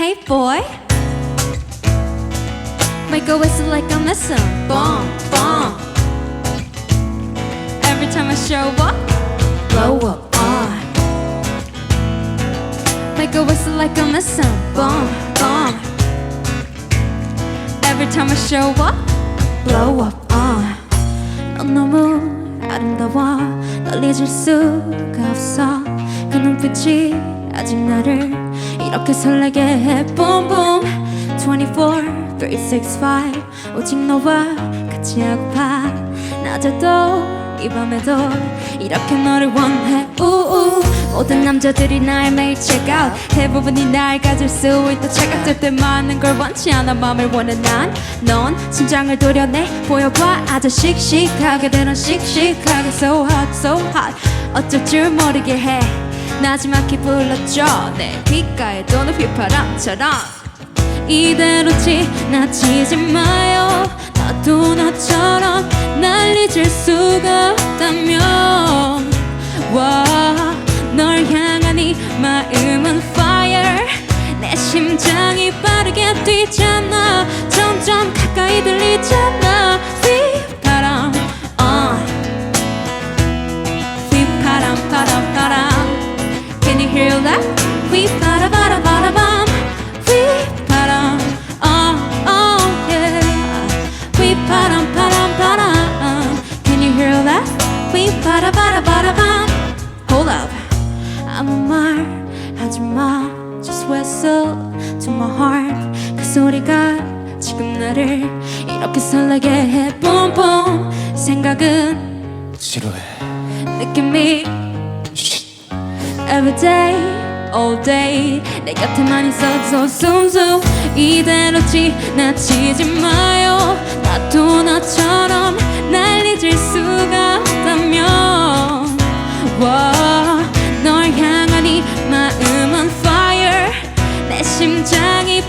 Hey boy Make a whistle like I'm missing Boom, boom Every time I show up Blow up on Make a whistle like I'm missing Boom, boom Every time I show up Blow up on 넌 너무 아름다워 널 잊을 수가 없어 그 눈빛이 아직 나를 이렇게 설레게 해. boom 24, 365 오직 너와 같이 하고파. 낮에도 이 밤에도 이렇게 너를 원해. 우우. 모든 남자들이 날 매일 out 대부분이 날 가질 수 있다. 착각될 때 많은 걸 원치 않아. 맘을 원해. 난넌 심장을 도려내. 보여봐. 아주 씩씩하게 되는 씩씩하게. So hot so hot. 어쩔 줄 모르게 해 나지막히 불러줘 내 귓가에 도는 휘파람처럼 이대로 지나치지 마요. 나도 나처럼 날 잊을 수가 없다면 와, 널 향한 이 마음은 fire. 내 심장이 빠르게 뛰잖아. 점점 가까이 들리 Can you hear that? 휘바람 바람 바람 바람 휘바람 oh oh yeah 휘바람 바람 바람 Can you hear that? 휘바람 바람 바람 바람 Hold up 아무 말 하지 마 Just whistle to my heart 그 소리가 지금 나를 이렇게 설레게 해 Boom boom 생각은 지루해 느낌이 every day all day. 내 곁에만 있어줘 숨숨 이대로 지나치지 마요. 나도 나처럼 날 잊을 수가 없다면. Wow. 널 향한 이 마음은 fire. 내 심장이